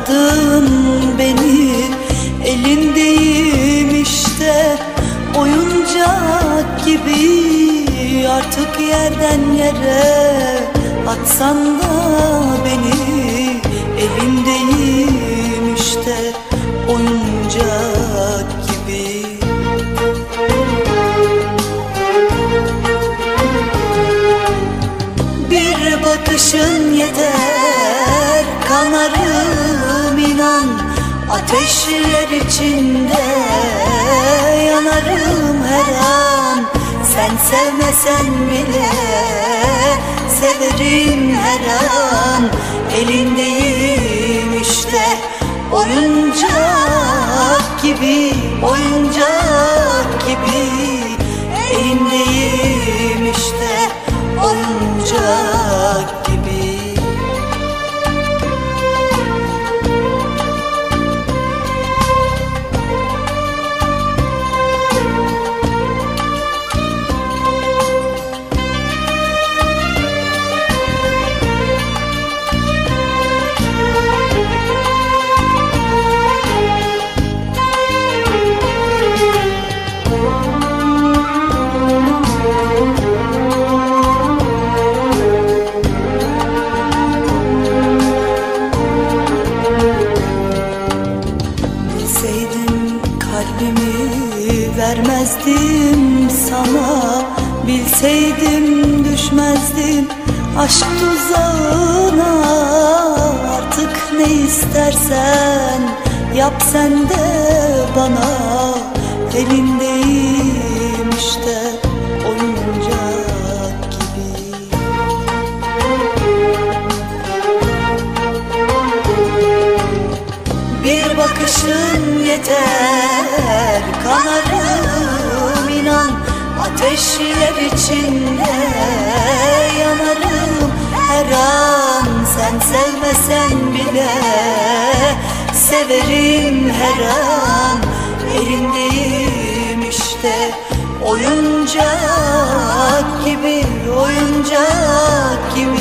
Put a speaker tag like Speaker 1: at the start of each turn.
Speaker 1: Aradın beni. Elindeyim işte Oyuncak gibi. Artık yerden yere Atsan da beni. Elindeyim işte Oyuncak gibi. Bir bakışın yeter Ateşler içinde yanarım her an. Sen sevmesen bile severim her an. Elindeyim işte oyuncak gibi Oyuncak gibi kalbimi vermezdim sana. Bilseydim düşmezdim aşk tuzağına. Artık ne istersen yap sen de bana. Elindeyim yeter kanarım inan Ateşler içinde yanarım. Her an Sen sevmesen bile severim her an. Elindeyim işte oyuncak gibi Oyuncak gibi